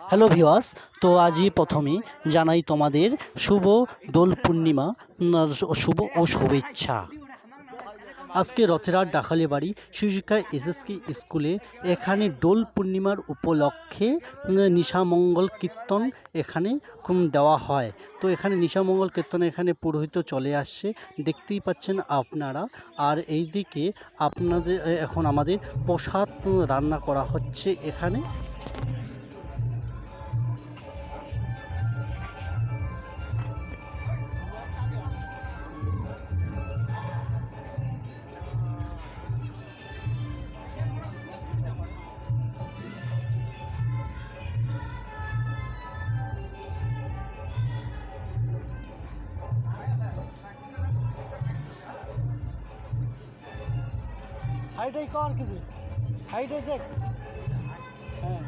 Hello ভিওয়াস তো আজই প্রথমে জানাই তোমাদের শুভ দোল পূর্ণিমা শুভ ও শুভেচ্ছা। আজকে রথেরার ডাকালি বাড়ি শিশুশিক্ষা এসএসকে স্কুলে এখানে দোল পূর্ণিমার উপলক্ষে নিশামঙ্গল কীর্তন এখানে দেওয়া হয়। তো এখানে নিশামঙ্গল কীর্তন এখানে পুরোহিত চলে আসছে। দেখতেই পাচ্ছেন আপনারা। আর এইদিকে আপনাদের এ, এখন আমাদের প্রসাদ রান্না করা হচ্ছে এখানে। হাইটাই কর কিছু। হাইটাই দেখ। হ্যাঁ।